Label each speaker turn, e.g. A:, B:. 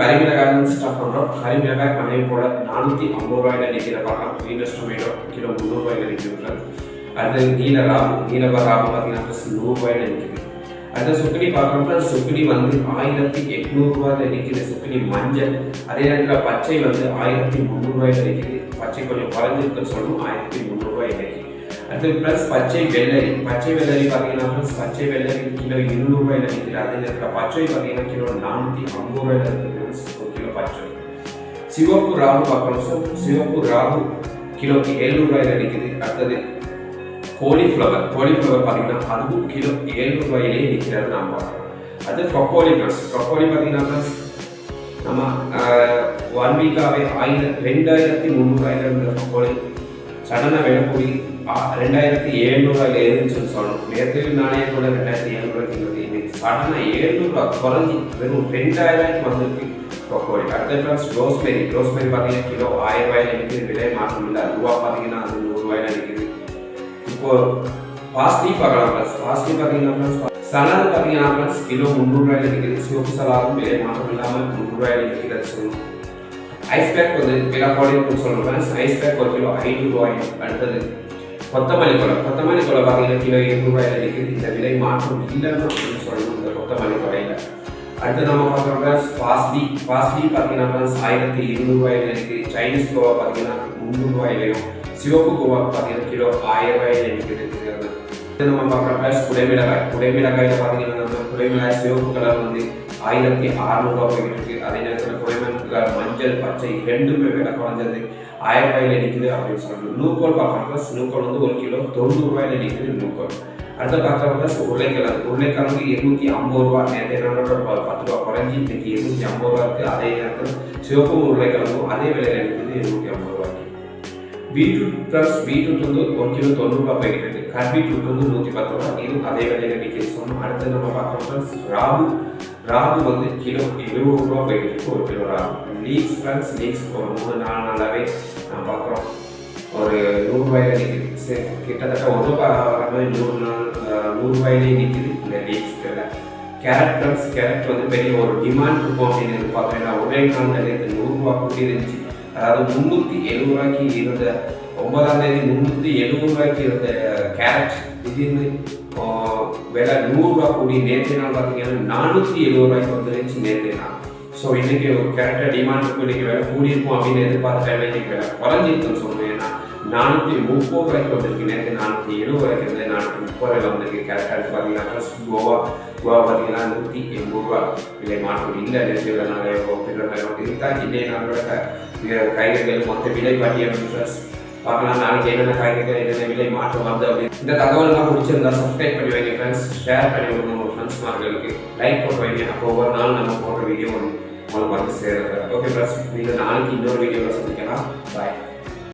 A: இன்னைக்கு கறிமிளகாய் ஸ்டார்ட் பண்ணுறோம் கறிமிளகாய் பண்ணையை போல நானூற்றி ஐம்பது ரூபாயில் நிற்கிற பார்க்கலாம் வீனஸ் டொமேட்டோ கிலோ முந்நூறுபாயில் நிற்கிறது அடுத்து நீல ராபு நீலவ ராபு பார்த்தீங்கன்னா ப்ளஸ் நூறுரூவாயில் நிற்கிது அடுத்த சுக்கினி பார்க்குறப்ப சுக்குனி வந்து ஆயிரத்தி எட்நூறுரூவாயில் நிற்கிது சுக்கினி மஞ்சள். அதே நேரத்தில் பச்சை வந்து ஆயிரத்தி முந்நூறுரூவாயில் நிற்கிது பச்சை கொஞ்சம் குறைஞ்சிருக்குன்னு சொல்லணும். ஆயிரத்தி முந்நூறு. அடுத்து ப்ளஸ் பச்சை வெள்ளரி. பச்சை வெள்ளரி பார்த்தீங்கன்னா ப்ளஸ் பச்சை வெள்ளரி கிலோ இருநூறுவாயில் நிற்கிது அதில் இருக்கிற பச்சை பார்த்தீங்கன்னா கிலோ நானூற்றி ஐம்பது ரூபாயில் இருக்குது ஒரு கிலோ பச்சை. சிவப்பு ராகு பார்க்கணும் சார் சிவப்பு ராகு கிலோக்கு எழுநூறுவாயில் நிற்கிது அடுத்தது கோலிஃப்ளவர் கோலிஃப்ளவர் பார்த்தீங்கன்னா அதுவும் கிலோ எழுநூறுவாயிலே நிற்கிறது நாம் பார்க்குறோம் அது ப்ரொக்கோலி ப்ளஸ் ப்ரொக்கோலி பார்த்தீங்கன்னா நம்ம ஒன் வீக்காகவே ஆயிரம் ரெண்டாயிரத்தி முந்நூறுவாயிலிருந்து கடனை ப்ரொக்கோலி ரெண்டாயிரத்தி எழுநூறுவாயில் ஏறிச்சுன்னு சொல்லணும். நேற்று நானே கூட ரெண்டாயிரத்தி எழுநூறுவாய்க்கு இருந்தது இன்னைக்கு சடனாக எழுநூறுவா குறைஞ்சி வெறும் ரெண்டாயிரம் வந்திருக்கு ப்ரொக்கோலி அடுத்த ப்ளஸ் ரோஸ்மெரி. ரோஸ்மெரி பார்த்தீங்கன்னா கிலோ ஆயிரம் ரூபாயில் நிற்கிது விலை மாற்றம் இல்லை. ரூபா பார்த்தீங்கன்னா அது நூறுரூவாயில நிற்கிது இப்போ பாஸ்டி பார்க்கலாம் ப்ளஸ் பாஸ்டி பார்த்தீங்கன்னா ப்ளஸ் பார்த்தீங்கன்னா ப்ளஸ் கிலோ முந்நூறுரூவாயில இருக்குது சிவப்பு சலாதும் விலை மாற்றம் இல்லாமல் முந்நூறுரூவாயில நிற்கிறது சொல்லணும். ஐஸ் பேக் வந்து விலை குறையும் சொல்லணும் ப்ளஸ் ஐஸ் பேக் ஒரு கிலோ ஐநூறுரூவாய் அடுத்தது. கொத்தமல்லி கொலை கொத்தமல்லி கொலை பார்த்தீங்கன்னா கிலோ எண்ணூறுரூவாயில இருக்குது இந்த விலை மாற்றம் இல்லைன்னு அப்படின்னு சொல்லணும் இந்த கொத்தமல்லி கொலையில். அடுத்து நம்ம பார்க்குறோம்னா பாஸ்டி பாஸ்டி பார்த்தீங்கன்னா ஆயிரத்தி இருநூறுவாயில் இருக்குது சைனீஸ் கோவா பார்த்தீங்கன்னா முந்நூறுரூவாயிலையும் சிவப்பு கோவா பார்த்தீங்கன்னா கிலோ ஆயிரம் ரூபாயில இருக்குது அடுத்து நம்ம பார்க்குறப்ப குடைமிளகாய் குடைமிளகாயில பார்த்தீங்கன்னா நம்ம குடைமிளகாய் சிவப்பு கலர் வந்து ஆயிரத்தி அறநூறுவா போயிட்டு இருக்கு அதே நேரத்தில் குடைமிளகாய் மஞ்சள் பச்சை ரெண்டுமே விலை குறைஞ்சது ஆயிரம் ரூபாயில நிற்குது அப்படின்னு சொல்லணும் நூக்கோல் பார்க்குறப்ப நூக்கோல் வந்து ஒரு கிலோ தொண்ணூறு ரூபாயில நிற்குது நூக்கோல் அடுத்த பார்க்குறப்ப உருளைக்கிழங்கு உருளைக்கிழங்கு இருநூத்தி ஐம்பது ரூபா நேற்று என்னோட ப- பத்து ரூபா குறைஞ்சி இன்னைக்கு இருநூத்தி ஐம்பது ரூபா இருக்கு அதே நேரத்தில் சிவப்பு உருளைக்கிழங்கும் அதே விலையில இருக்குது இருநூத்தி ஐம்பது ரூபாய்க்கு பீட்ரூட் ப்ளஸ் பீட்ரூட் வந்து ஒரு கிலோ தொண்ணூறுபா போய்கிட்டு இருக்கு கட் வந்து நூற்றி பத்து ரூபா இதுவும் அதே வேலையில் நிற்கிது சொன்னோம் அடுத்து நம்ம பார்க்குறோம் ராகு ராகு வந்து கிலோ இருபது ரூபா போயிட்டு இருக்கு ஒரு கிலோ ராகு. லீக்ஸ் ஃப்ரெண்ட்ஸ் லீக்ஸ் ஒரு மூணு நாலு நாளாகவே நான் பார்க்குறோம். ஒரு நூறுரூவாயில நிற்கிது சரி கிட்டத்தட்ட ஒரு ரூபாய் மாதிரி நூறு நாள் நூறுரூவாயிலே நிற்கிது இந்த லீக்ஸ் கேரட் ஃப்ரெண்ட்ஸ் கேரட் வந்து பெரிய ஒரு டிமாண்ட் இருக்கும் அப்படின்னு எதிர்பார்த்தோம் ஏன்னா ஒரே நாள் நேற்று நூறுரூவா கூட்டி இருந்துச்சு. அதாவது முந்நூற்றி எழுபது ரூபாய்க்கு இருந்த ஒன்பதாம் தேதி முந்நூற்றி எழுபது ரூபாய்க்கு இருந்த கேரட் திடீர்னு விலை நூறுரூவா கூடி நேற்று நாள் பார்த்தீங்கன்னா நானூற்றி எழுபது ரூபாய்க்கு வந்துருந்துச்சு நேற்று நாள். ஸோ இன்னைக்கு ஒரு கரெக்டாக டிமாண்ட் இருக்கும் இன்னைக்கு விலை கூடியிருக்கும் அப்படின்னு எதிர்பார்த்தேன் டைம்ல இன்னைக்கு விலை குறைஞ்சிருக்குன்னு சொல்லுவேன் ஏன்னா நானூற்றி முப்பது ரூபாய்க்கு வந்திருக்கு நேற்று நானூற்றி எழுபது ரூபாய்க்கு இருந்து நானூற்றி முப்பது ரூபாய்க்கு வந்திருக்கு கரெக்டாக பார்த்தீங்கன்னா கோவா கோவா பார்த்தீங்கன்னா நூற்றி எண்பது ரூபா விலை மாற்றம். இல்லை நேற்று நாள் இதுதான் இன்னைய நாளோட க- இது காய்கறிகள் மொத்த விலை பாட்டி அப்படின்னு பார்க்கலாம் நாளைக்கு என்னென்ன காய்கறிகள் என்னென்ன விலை மாற்றம் வருது அப்படின்னு. இந்த தகவல்லாம் பிடிச்சிருந்தா சப்ஸ்கிரைப் பண்ணி வைங்க ஃப்ரெண்ட்ஸ் ஷேர் பண்ணி விடுங்க உங்கள் ஃப்ரெண்ட்ஸ் மார்களுக்கு. லைக் போட்டு வைங்க. அப்போ ஒவ்வொரு நாள் நம்ம போடுற வீடியோ உங்களுக்கு வந்து சேருது ஓகே ஃப்ரெண்ட்ஸ் நீங்கள் நாளைக்கு இன்னொரு வீடியோவில் சந்திக்கலாம். பாய்